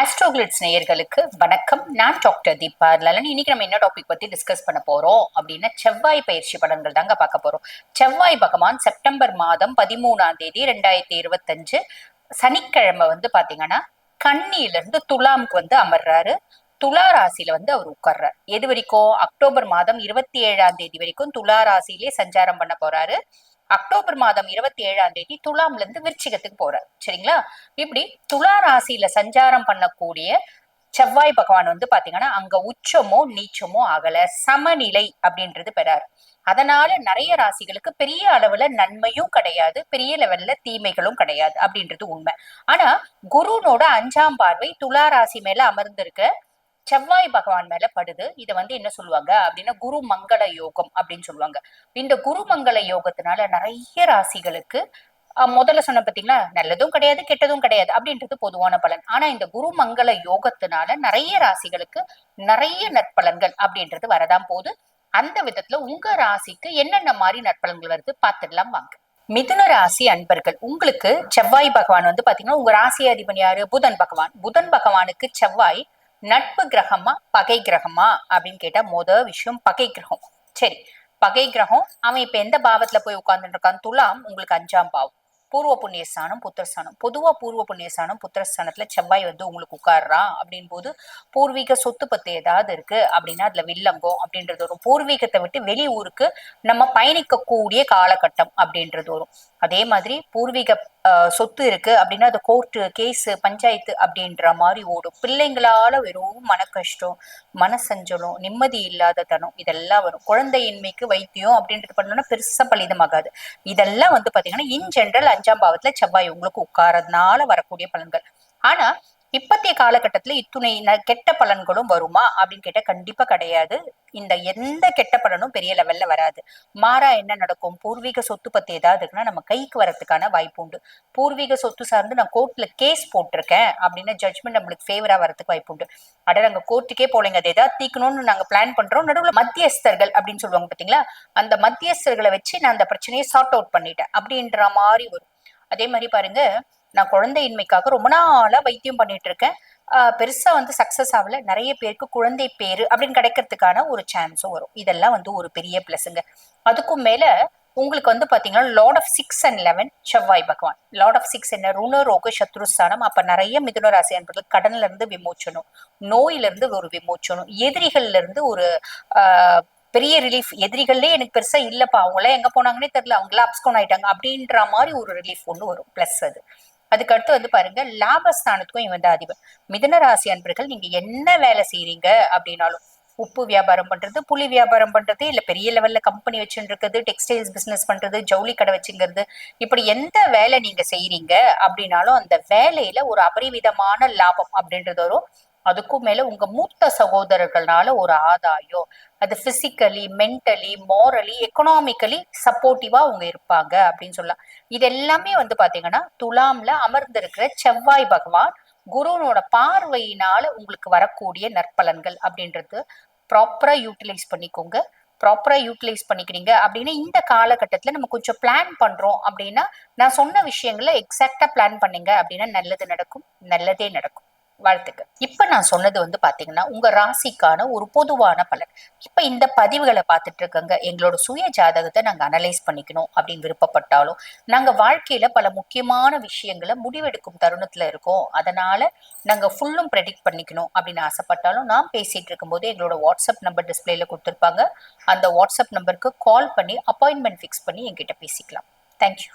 ஆஸ்ட்ரோகிளிட்ஸ் நேயர்களுக்கு வணக்கம். நான் டாக்டர் தீபா லலன். இன்னைக்கு நம்ம என்ன டாபிக் பத்தி டிஸ்கஸ் பண்ண போறோம் அப்படின்னா செவ்வாய் பயிற்சி பலன்கள் தாங்க பார்க்க போறோம். செவ்வாய் பகவான் செப்டம்பர் மாதம் பதிமூணாம் தேதி ரெண்டாயிரத்தி இருபத்தஞ்சு சனிக்கிழமை வந்து பாத்தீங்கன்னா கன்னியில இருந்து துலாமுக்கு வந்து அமர்றாரு. துலா ராசியில வந்து அவர் உட்கார்றார். எது வரைக்கும்? அக்டோபர் மாதம் இருபத்தி ஏழாம் தேதி வரைக்கும் துலா ராசியிலே சஞ்சாரம் பண்ண போறாரு. அக்டோபர் மாதம் இருபத்தி ஏழாம் தேதி துலாம்ல இருந்து விருச்சிகத்துக்கு போறார். சரிங்களா? இப்படி துலா ராசியில சஞ்சாரம் பண்ணக்கூடிய செவ்வாய் பகவான் வந்து பாத்தீங்கன்னா அங்க உச்சமோ நீச்சமோ ஆகல. சமநிலை அப்படின்றது பெறாரு. அதனால நிறைய ராசிகளுக்கு பெரிய அளவுல நன்மையும் கிடையாது பெரிய லெவல்ல தீமைகளும் கிடையாது அப்படின்றது உண்மை. ஆனா குருனோட அஞ்சாம் பார்வை துலா ராசி மேல அமர்ந்திருக்க. செவ்வாய் பகவான் மேல படுது. இதை வந்து என்ன சொல்லுவாங்க? அப்படின்னா குரு மங்கள யோகம் அப்படின்னு சொல்லுவாங்க. இந்த குரு மங்கள யோகத்தினால நிறைய ராசிகளுக்கு முதல்ல சொன்ன பாத்தீங்களா? நல்லதும் கிடையாது கெட்டதும் கிடையாது அப்படின்றது பொதுவான பலன். ஆனா இந்த குரு மங்கள யோகத்தினால நிறைய ராசிகளுக்கு நிறைய நற்பலன்கள் அப்படின்றது வரதான் போகுது. அந்த விதத்துல உங்க ராசிக்கு என்னென்ன மாதிரி நற்பலன்கள் வருது பார்த்துடலாம் வாங்க. மிதுன ராசி அன்பர்கள் உங்களுக்கு செவ்வாய் பகவான் வந்து பாத்தீங்கன்னா உங்க ராசி அதிபன் யாரு? புதன் பகவான். புதன் பகவானுக்கு செவ்வாய் நட்பு கிரகமா பகை கிரகமா அப்படின்னு கேட்டா முத விஷயம் பகை கிரகம். சரி பகை கிரகம் அவன் இப்ப எந்த பாவத்துல போய் உட்கார்ந்துட்டு இருக்கான்? துலாம் உங்களுக்கு அஞ்சாம் பாவம். பூர்வ புண்ணியஸ்தானம் புத்திரஸ்தானம் பொதுவா பூர்வ புண்ணியஸ்தானம் புத்திரஸ்தானத்துல செவ்வாய் வந்து உங்களுக்கு உட்கார்றான் அப்படின் போது பூர்வீக சொத்து பத்து ஏதாவது இருக்கு அப்படின்னா அதுல வில்லங்கம் அப்படின்றது வரும். பூர்வீகத்தை விட்டு வெளி ஊருக்கு நம்ம பயணிக்கக்கூடிய காலகட்டம் அப்படின்றது வரும். அதே மாதிரி பூர்வீக சொத்து இருக்கு. அப்படின்னா அது கோர்ட்டு கேஸ் பஞ்சாயத்து அப்படின்ற மாதிரி ஓடும். பிள்ளைங்களால வெறும் மன கஷ்டம் மனசஞ்சலம் நிம்மதி இல்லாத தனம் இதெல்லாம் வரும். குழந்தையின்மைக்கு வைத்தியம் அப்படின்றது பண்ணோம்னா பெருசா பலிதமாகாது. இதெல்லாம் வந்து பாத்தீங்கன்னா இன் ஜென்ரல் அஞ்சாம் பாவத்துல செவ்வாய் உங்களுக்கு உட்காரதுனால வரக்கூடிய பலன்கள். ஆனா இப்பத்திய காலகட்டத்துல இத்துணை ந- கெட்ட பலன்களும் வருமா? அப்படின்னு கேட்டா கண்டிப்பா கிடையாது. இந்த எந்த கெட்ட பலனும் பெரிய லெவல்ல வராது. மாறா என்ன நடக்கும்? பூர்வீக சொத்து பத்தி ஏதாவது இருக்குன்னா நம்ம கைக்கு வரதுக்கான வாய்ப்பு உண்டு. பூர்வீக சொத்து சார்ந்து நான் கோர்ட்ல கேஸ் போட்டிருக்கேன் அப்படின்னு ஜட்மெண்ட் நம்மளுக்கு ஃபேவரா வரதுக்கு வாய்ப்பு உண்டு. அட நாங்க கோர்ட்டுக்கே போலங்க. அதை ஏதாவது தீக்கணும்னு நாங்க பிளான் பண்றோம். நடுவில் மத்தியஸ்தர்கள் அப்படின்னு சொல்லுவாங்க பாத்தீங்களா? அந்த மத்தியஸ்தர்களை வச்சு நான் அந்த பிரச்சனையை சார்ட் அவுட் பண்ணிட்டேன். அப்படின்ற மாதிரி வரும். அதே மாதிரி பாருங்க நான் குழந்தையின்மைக்காக ரொம்ப நாளா வைத்தியம் பண்ணிட்டு இருக்கேன். பெருசா வந்து சக்சஸ் ஆகல. நிறைய பேருக்கு குழந்தை பேரு அப்படின்னு கிடைக்கிறதுக்கான ஒரு சான்ஸும் வரும். இதெல்லாம் வந்து ஒரு பெரிய ப்ளஸ்ஸுங்க அதுக்கும் மேல உங்களுக்கு வந்து பாத்தீங்கன்னா lord of six and eleven செவ்வாய் பகவான். லார்ட் ஆஃப் சிக்ஸ் என்ன? ருண ரோக சத்ருஸ்தானம் அப்ப நிறைய மிதுன ராசி என்பது கடன்ல இருந்து விமோச்சனம். நோயில இருந்து ஒரு விமோச்சனம். எதிரிகள்ல இருந்து ஒரு ஆஹ் பெரிய ரிலீஃப் எதிரிகள்லேயே எனக்கு பெருசா இல்லப்பா. அவங்களாம் எங்க போனாங்கன்னே தெரியல. அவங்களாம் அப்ஸ்கோன் ஆயிட்டாங்க அப்படின்ற மாதிரி ஒரு ரிலீஃப் ஒன்று வரும். பிளஸ் அது. அதுக்கு அடுத்து வந்து பாருங்க லாபஸ்தானத்துக்கும் இவன் தான் அதிபர் மிதுன ராசி அன்பர்கள் நீங்க என்ன வேலை செய்யறீங்க அப்படின்னாலும் உப்பு வியாபாரம் பண்றது புளி வியாபாரம் பண்றது இல்ல பெரிய லெவல்ல கம்பெனி வச்சுட்டு இருக்கிறது டெக்ஸ்டைல்ஸ் பிசினஸ் பண்றது ஜவுளி கடை வச்சுங்கிறது இப்படி எந்த வேலை நீங்க செய்யறீங்க அப்படின்னாலும் அந்த வேலையில ஒரு அபரிவிதமான லாபம் அப்படின்றது வரும். அதுக்கும் மேல உங்க மூத்த சகோதரர்கள்னால ஒரு ஆதாயம். அது பிசிக்கலி மென்டலி மாரலி எக்கனாமிக்கலி சப்போர்ட்டிவா அவங்க இருப்பாங்க அப்படின்னு சொல்லலாம். இது எல்லாமே வந்து பாத்தீங்கன்னா துலாம்ல அமர்ந்திருக்கிற செவ்வாய் பகவான் குருனோட பார்வையினால உங்களுக்கு வரக்கூடிய நற்பலன்கள் அப்படின்றது ப்ராப்பரா யூட்டிலைஸ் பண்ணிக்கோங்க. ப்ராப்பரா யூட்டிலைஸ் பண்ணிக்கிறீங்க அப்படின்னு இந்த காலகட்டத்துல நம்ம கொஞ்சம் பிளான் பண்றோம் அப்படின்னா நான் சொன்ன விஷயங்களை எக்ஸாக்டா பிளான் பண்ணீங்க அப்படின்னா நல்லது நடக்கும் நல்லதே நடக்கும். வாழ்த்துக்கள். இப்ப நான் சொன்னது வந்து பாத்தீங்கன்னா உங்க ராசிக்கான ஒரு பொதுவான பலன். இப்ப இந்த பதிவுகளை பார்த்துட்டு இருக்கங்க எங்களோட சுய ஜாதகத்தை நாங்க அனலைஸ் பண்ணிக்கணும் அப்படின்னு விருப்பப்பட்டாலும் நாங்க வாழ்க்கையில பல முக்கியமான விஷயங்களை முடிவெடுக்கும் தருணத்துல இருக்கோம். அதனால நாங்க ஃபுல்லும் ப்ரெடிக்ட் பண்ணிக்கணும் அப்படின்னு ஆசைப்பட்டாலும் நான் பேசிட்டு இருக்கும்போது எங்களோட வாட்ஸ்அப் நம்பர் டிஸ்பிளேல கொடுத்துருப்பாங்க. அந்த வாட்ஸ்அப் நம்பருக்கு கால் பண்ணி அப்பாயின்மெண்ட் ஃபிக்ஸ் பண்ணி எங்கிட்ட பேசிக்கலாம். தேங்க்யூ